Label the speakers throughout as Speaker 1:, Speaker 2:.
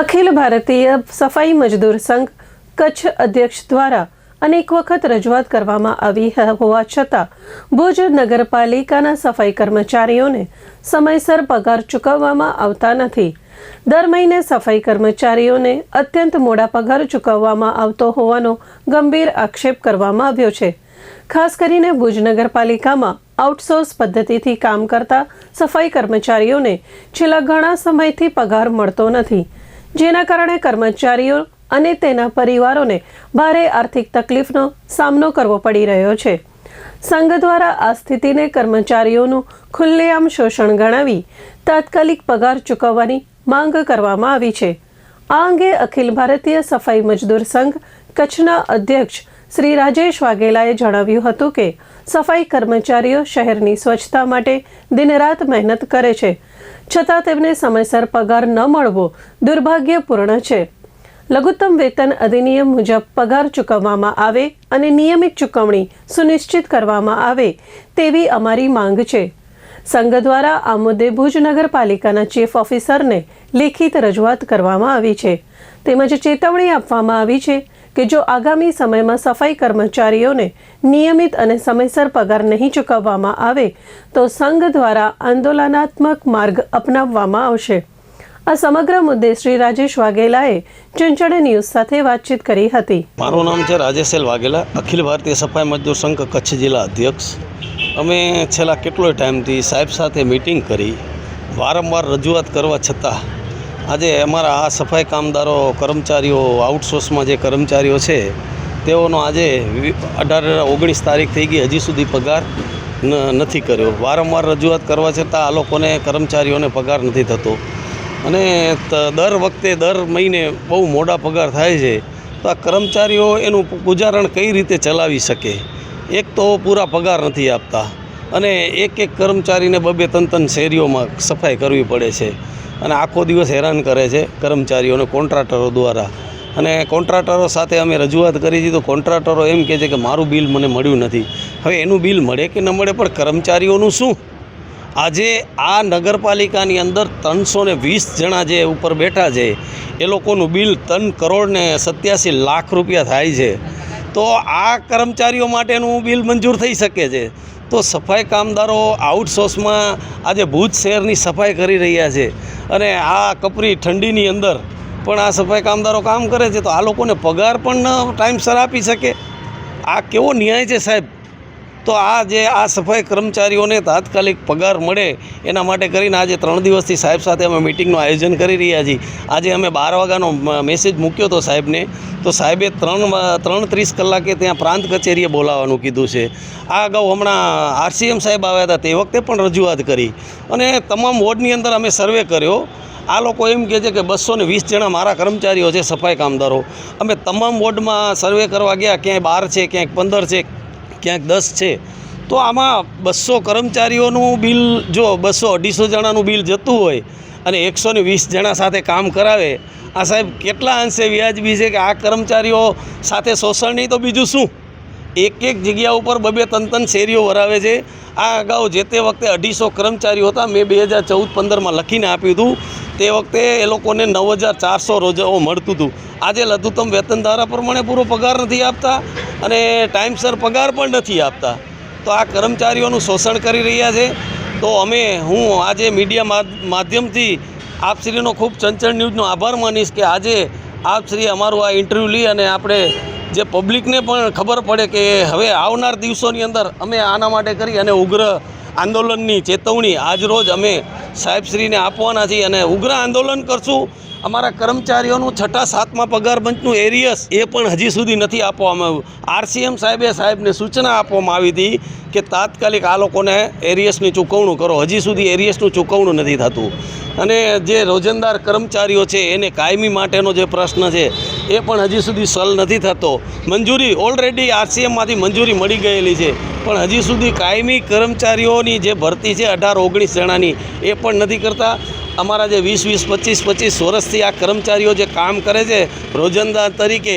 Speaker 1: અખિલ ભારતીય સફાઈ મજદૂર સંઘ કચ્છ અધ્યક્ષ દ્વારા અનેક વખત રજૂઆત કરવામાં આવી હોવા છતાં ભુજ નગરપાલિકાના સફાઈ કર્મચારીઓને સમયસર પગાર ચૂકવવામાં આવતા નથી. દર મહિને સફાઈ કર્મચારીઓને અત્યંત મોડા પગાર ચૂકવવામાં આવતો હોવાનો ગંભીર આક્ષેપ કરવામાં આવ્યો છે. ખાસ કરીને ભુજ નગરપાલિકામાં આઉટસોર્સ પદ્ધતિથી કામ કરતા સફાઈ કર્મચારીઓને છેલ્લા ઘણા સમયથી પગાર મળતો નથી. જેના કારણે કર્મચારીઓ અને તેના પરિવારોને ભારે આર્થિક તકલીફનો સામનો કરવો પડી રહ્યો છે. સંઘ દ્વારા આ સ્થિતિને કર્મચારીઓનું ખુલ્લેઆમ શોષણ ગણાવી તાત્કાલિક પગાર ચૂકવવાની માંગ કરવામાં આવી છે. આ અંગે અખિલ ભારતીય સફાઈ મજદૂર સંઘ કચ્છના અધ્યક્ષ શ્રી રાજેશ વાઘેલાએ જણાવ્યું હતું કે, સફાઈ કર્મચારીઓ શહેરની સ્વચ્છતા માટે દિનરાત મહેનત કરે છે. છતાં તેમને સમયસર પગાર ન મળવો દુર્ભાગ્યપૂર્ણ છે. લઘુત્તમ વેતન અધિનિયમ મુજબ પગાર ચૂકવવામાં આવે અને નિયમિત ચૂકવણી સુનિશ્ચિત કરવામાં આવે તેવી અમારી માંગ છે. સંઘ દ્વારા આ મુદ્દે ભુજ નગરપાલિકાના ચીફ ઓફિસરને લેખિત રજૂઆત કરવામાં આવી છે. તેમજ ચેતવણી આપવામાં આવી છે કે જો આગામી સમયમાં સફાઈ કર્મચારીઓને નિયમિત અને સમયસર પગાર નહીં ચૂકવવામાં આવે, તો સંઘ દ્વારા આંદોલનાત્મક માર્ગ અપનાવવામાં આવશે. આ સમગ્ર મુદ્દે શ્રી રાજેશ વાઘેલાએ ચંચળે ન્યૂઝ સાથે વાતચીત કરી હતી.
Speaker 2: મારું નામ છે રાજેશેલ વાઘેલા, અખિલ ભારતીય સફાઈ મજદૂર સંઘ કચ્છ જિલ્લા અધ્યક્ષ. અમે છેલ્લા કેટલોય ટાઈમથી સાહેબ સાથે મિટિંગ કરી, વારંવાર રજૂઆત કરવા છતાં આજે અમારા આ સફાઈ કામદારો, કર્મચારીઓ આઉટસોર્સમાં જે કર્મચારીઓ છે, તેઓનો આજે અઢાર, ઓગણીસ તારીખ થઈ ગઈ, હજી સુધી પગાર નથી કર્યો. વારંવાર રજૂઆત કરવા છતાં આ લોકોને, કર્મચારીઓને પગાર નથી થતો. અને દર વખતે, દર મહિને બહુ મોડા પગાર થાય છે, તો આ કર્મચારીઓ એનું ગુજારણ કઈ રીતે ચલાવી શકે? એક તો પૂરા પગાર નથી આપતા. અને એક એક કર્મચારીને બબે ત્રણ ત્રણ શેરીઓમાં સફાઈ કરવી પડે છે. અને આખો દિવસ હેરાન કરે છે કર્મચારીઓને કોન્ટ્રાક્ટરો દ્વારા. અને કોન્ટ્રાક્ટરો સાથે અમે રજૂઆત કરી હતી તો કોન્ટ્રાક્ટરો એમ કહે છે કે મારું બિલ મને મળ્યું નથી. હવે એનું બિલ મળે કે ન મળે પણ કર્મચારીઓનું શું? આજે આ નગરપાલિકાની અંદર ત્રણસો ને વીસ જણા જે ઉપર બેઠા છે, એ લોકોનું બિલ ત્રણ કરોડ ને સત્યાસી લાખ રૂપિયા થાય છે. તો આ કર્મચારીઓ માટેનું બિલ મંજૂર થઈ શકે છે. તો સફાઈ કામદારો આઉટસોર્સમાં આજે ભુજ શહેરની સફાઈ કરી રહ્યા છે. અને આ કપરી ઠંડીની અંદર પણ આ સફાઈ કામદારો કામ કરે છે, તો આ લોકોને પગાર પણ ટાઈમસર આપી શકે. આ કેવો ન્યાય છે સાહેબ? તો આ જે આ સફાઈ કર્મચારીઓને તાત્કાલિક પગાર મળે એના માટે કરીને આજે ત્રણ દિવસથી સાહેબ સાથે અમે મિટિંગનું આયોજન કરી રહ્યા છીએ. આજે અમે બાર વાગ્યાનો મેસેજ મૂક્યો હતો સાહેબને. તો સાહેબે ત્રણ ત્રણ ત્રીસ કલાકે ત્યાં પ્રાંત કચેરીએ બોલાવવાનું કીધું છે. આ અગાઉ હમણાં આરસીએમ સાહેબ આવ્યા હતા તે વખતે પણ રજૂઆત કરી. અને તમામ વોર્ડની અંદર અમે સર્વે કર્યો. આ લોકો એમ કહે છે કે બસો ને વીસ જણા મારા કર્મચારીઓ છે સફાઈ કામદારો. અમે તમામ વોર્ડમાં સર્વે કરવા ગયા. ક્યાંય બાર છે ક્યાંક પંદર છે ક્યાંક દસ છે, તો આમાં બસો કર્મચારીઓનું બિલ, જો બસો અઢીસો જણાનું બિલ જતું હોય અને એકસો ને વીસ જણા સાથે કામ કરાવે, આ સાહેબ કેટલા અંશે વ્યાજબી છે કે આ કર્મચારીઓ સાથે શોષણ નહીં તો બીજું શું? એક એક જગ્યા ઉપર બબે ત્રણ ત્રણ શેરીઓ વરાવે છે. આ અગાઉ જે તે વખતે અઢીસો કર્મચારીઓ હતા, મેં બે હજાર ચૌદ પંદરમાં લખીને આપ્યું હતું તે વખતે એ લોકોને નવ હજાર ચારસો રોજાઓ મળતું હતું. આજે લઘુત્તમ વેતન ધારા પ્રમાણે પૂરો પગાર નથી આપતા અને ટાઈમસર પગાર પણ નથી આપતા. તો આ કર્મચારીઓનું શોષણ કરી રહ્યા છે. તો અમે, હું આજે મીડિયા માધ્યમથી આપશ્રીનો ખૂબ ચંચળ ન્યૂઝનો આભાર માનીશ કે આજે આપશ્રી અમારું આ ઇન્ટરવ્યૂ લઈ અને આપણે જે પબ્લિકને પણ ખબર પડે કે હવે આવનાર દિવસોની અંદર અમે આના માટે કરી અને ઉગ્ર આંદોલનની ચેતવણી આજરોજ અમે સાહેબશ્રીને આપવાના છીએ અને ઉગ્ર આંદોલન કરશું. અમારા કર્મચારીઓનું છઠ્ઠા, સાતમા પગાર પંચનું એરિયસ એ પણ હજી સુધી નથી આપવામાં આવ્યું. આરસીએમ સાહેબે સાહેબને સૂચના આપવામાં આવી હતી કે તાત્કાલિક આ લોકોને એરિયસની ચૂકવણું કરો. હજી સુધી એરિયસનું ચૂકવણું નથી થતું. અને જે રોજંદાર કર્મચારીઓ છે, એને કાયમી માટેનો જે પ્રશ્ન છે, એ પણ હજી સુધી સલ નથી થતો. મંજૂરી, ઓલરેડી આરસીએમમાંથી મંજૂરી મળી ગયેલી છે. પણ હજી સુધી કાયમી કર્મચારીઓની જે ભરતી છે, અઢાર, ઓગણીસ જણાની, એ પણ નથી કરતા. અમારા જે વીસ વીસ, પચીસ પચીસ વર્ષથી આ કર્મચારીઓ જે કામ કરે છે, રોજંદા તરીકે,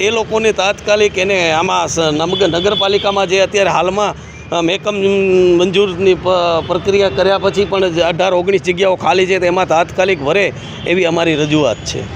Speaker 2: એ લોકોને તાત્કાલિક એને આમાં નગરપાલિકામાં જે અત્યારે હાલમાં મેકમ મંજૂરની પ્રક્રિયા કર્યા પછી પણ અઢાર, ઓગણીસ જગ્યાઓ ખાલી છે તેમાં તાત્કાલિક ભરે એવી અમારી રજૂઆત છે.